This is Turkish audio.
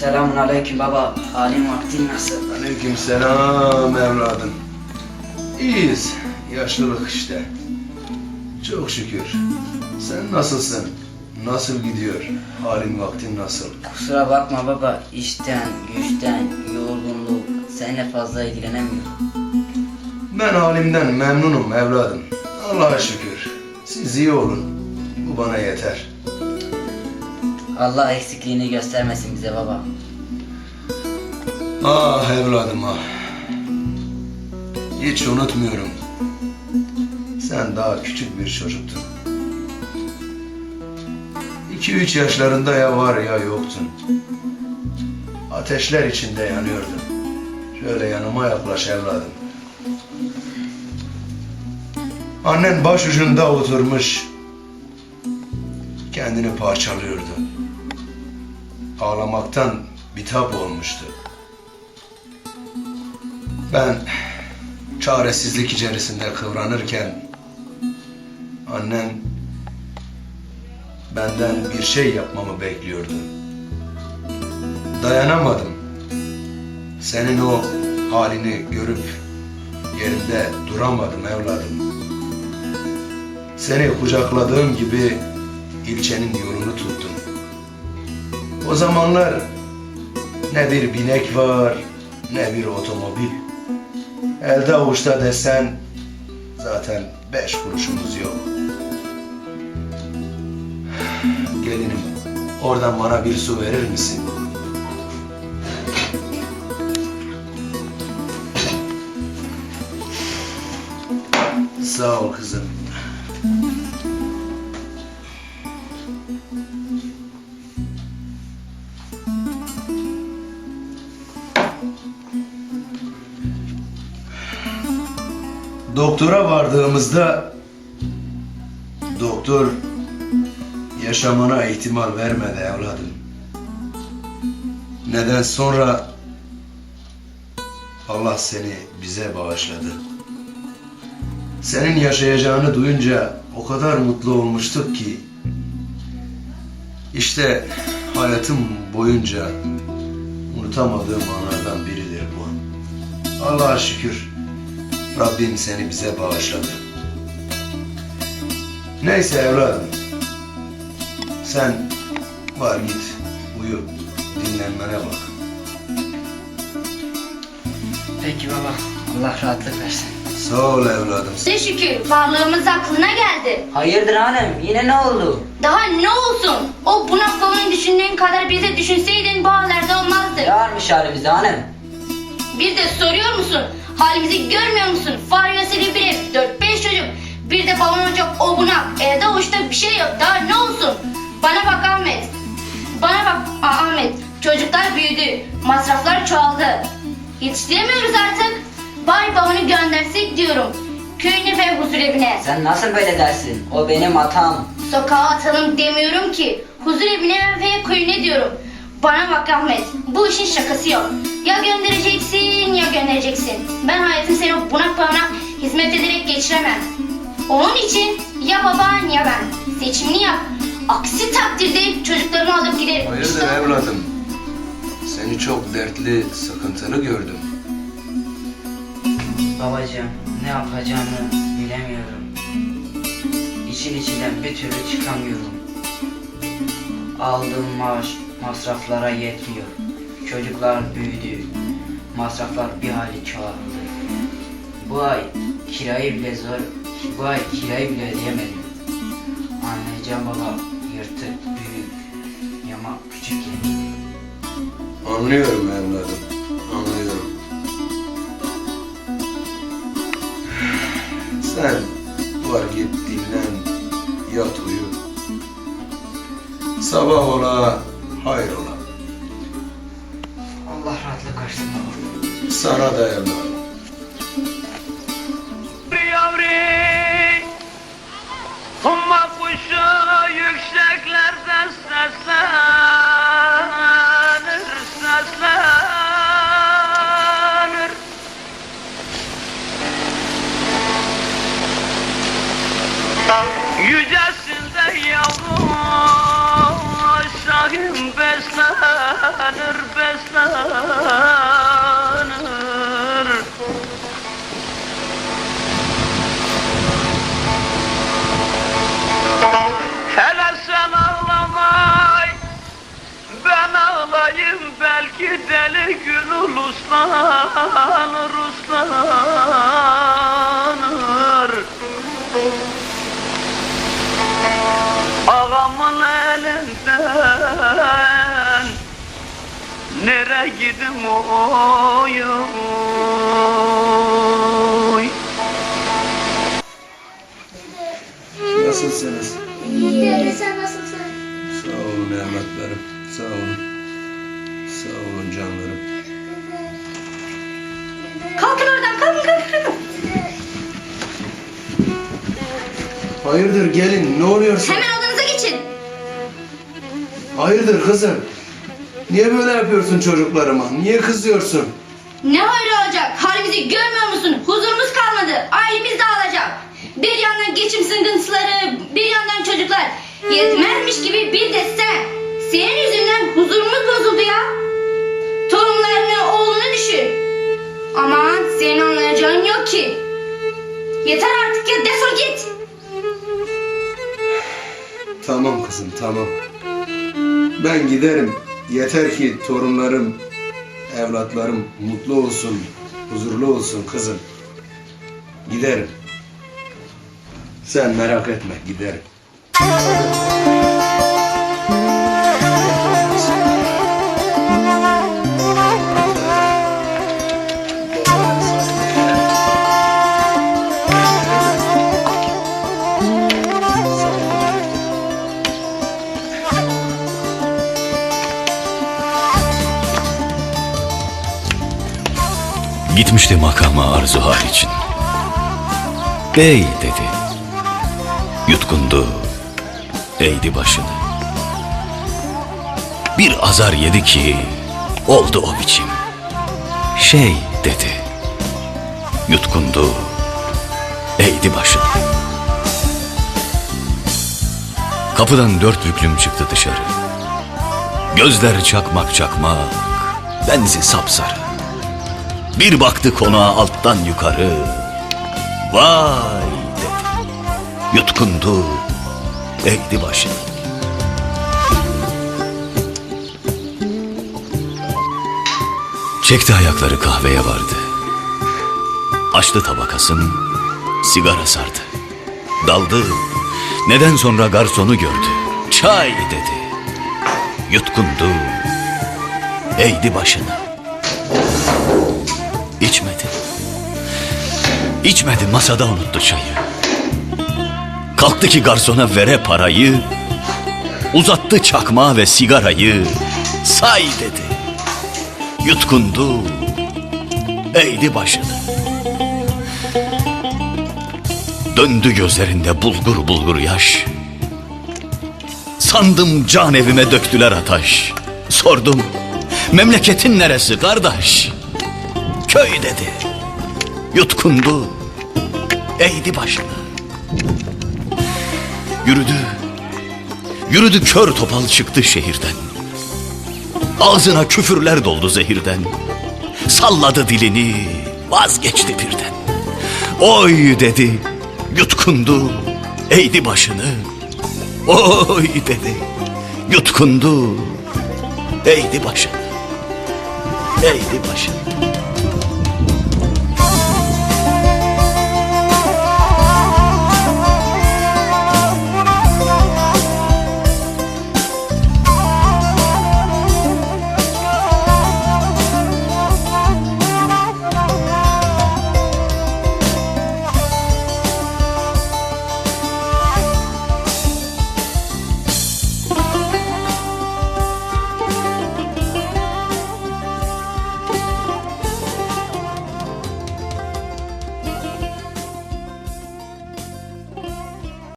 Selamun aleyküm baba. Halin vaktin nasıl? Aleykümselam evladım. İyiyiz. Yaşlılık işte. Çok şükür. Sen nasılsın? Nasıl gidiyor? Halin vaktin nasıl? Kusura bakma baba. İşten, güçten, yorgunluk. Seninle fazla ilgilenemiyorum. Ben halimden memnunum evladım. Allah'a şükür. Siz iyi olun. Bu bana yeter. Allah eksikliğini göstermesin bize baba. Ah evladım ah. Hiç unutmuyorum. Sen daha küçük bir çocuktun. İki üç yaşlarında ya var ya yoktun. Ateşler içinde yanıyordun. Şöyle yanıma yaklaş evladım. Annen başucunda oturmuş. Kendini parçalıyordu. Ağlamaktan bitap olmuştu. Ben çaresizlik içerisinde kıvranırken annen benden bir şey yapmamı bekliyordu. Dayanamadım. Senin o halini görüp yerimde duramadım evladım. Seni kucakladığım gibi ilçenin yolunu tuttum. O zamanlar ne bir binek var ne bir otomobil. Elde avuçta desen zaten beş kuruşumuz yok. Gelinim oradan bana bir su verir misin? Sağ ol kızım. Doktora vardığımızda doktor yaşamana ihtimal vermedi evladım. Neden sonra Allah seni bize bağışladı. Senin yaşayacağını duyunca o kadar mutlu olmuştuk ki işte hayatım boyunca unutamadığım anlardan biridir bu. Allah'a şükür Rabbim seni bize bağışladı. Neyse evladım. Sen var git uyu dinlenmene bak. Peki baba. Allah rahatlık versin. Sağ ol evladım. Ne şükür varlığımız aklına geldi. Hayırdır hanım? Yine ne oldu? Daha ne olsun? O bunak babanın düşündüğün kadar bize düşünseydin bu hallerde olmazdı. Ne varmış halimizde hanım? Bir de soruyor musun? Halimizi görmüyor musun? Veseli bir ev, 4-5 çocuk. Bir de baban olacak o bunak. Evde uçta bir şey yok. Daha ne olsun? Bana bak Ahmet. Bana bak Ahmet. Çocuklar büyüdü. Masraflar çoğaldı. Yetiştiremiyoruz artık. Bari babanı göndersek diyorum. Köyüne ve huzur evine. Sen nasıl böyle dersin? O benim hatam. Sokağa atalım demiyorum ki. Huzur evine ve köyüne diyorum. Bana bak Ahmet, bu işin şakası yok. Ya göndereceksin ya göndereceksin. Ben hayatımı seni o bunak bana hizmet ederek geçiremem. Onun için ya baban ya ben. Seçimini yap. Aksi takdirde çocuklarımı alıp giderim. Hayırdır İşte- evladım? Seni çok dertli, sıkıntılı gördüm. Babacığım ne yapacağımı bilemiyorum. İçin içinden bir türlü çıkamıyorum. Aldığım maaş masraflara yetmiyor. Çocuklar büyüdü. Masraflar bir hali çoğaldı. Bu ay kirayı bile zor, bu ay kirayı bile ödeyemedim. Anlayacağım baba yırtık büyük, yama küçük yani. Anlıyorum evladım, anlıyorum. Sen var git dinlen, yat uyu. Sabah ola, hayır ola. Allah rahatlık versin baba. Belki deli gülül uslanır Ağamın elinden Nere gidim oy oy Nasılsınız? Dede sen nasılsın? Sağ olun evlatlarım. Sağ olun. Sağ olun canlarım. Kalkın oradan kalkın kalkın. kalkın. Hayırdır gelin ne oluyorsun? Hemen odanıza geçin. Hayırdır kızım? Niye böyle yapıyorsun çocuklarıma? Niye kızıyorsun? Ne hayır olacak? Halimizi görmüyor musun? Huzurumuz kalmadı. Ailemiz dağılacak. Bir yandan geçim sıkıntıları, bir yandan çocuklar. Yetmezmiş gibi bir de sen. Senin yüzünden huzurumuz bozuldu Yeter artık ya defol git. Tamam kızım tamam. Ben giderim. Yeter ki torunlarım, evlatlarım mutlu olsun, huzurlu olsun kızım. Giderim. Sen merak etme giderim. Gitmişti makama arzu hal için. Bey dedi. Yutkundu. Eğdi başını. Bir azar yedi ki oldu o biçim. Şey dedi. Yutkundu. Eğdi başını. Kapıdan dört büklüm çıktı dışarı. Gözler çakmak çakmak, benzi sapsarı. Bir baktı konağa alttan yukarı. Vay dedi. Yutkundu. Eğdi başını. Çekti ayakları kahveye vardı. Açtı tabakasını. Sigara sardı. Daldı. Neden sonra garsonu gördü. Çay dedi. Yutkundu. Eğdi başını. İçmedi. İçmedi masada unuttu çayı. Kalktı ki garsona vere parayı. Uzattı çakmağı ve sigarayı. Say dedi. Yutkundu. Eğdi başını. Döndü gözlerinde bulgur bulgur yaş. Sandım can evime döktüler ataş. Sordum. Memleketin neresi kardeş? Köy dedi. Yutkundu, eğdi başını. Yürüdü, yürüdü kör topal çıktı şehirden. Ağzına küfürler doldu zehirden. Salladı dilini, vazgeçti birden. Oy dedi, yutkundu, eğdi başını. Oy dedi, yutkundu, eğdi başını. Eğdi başını.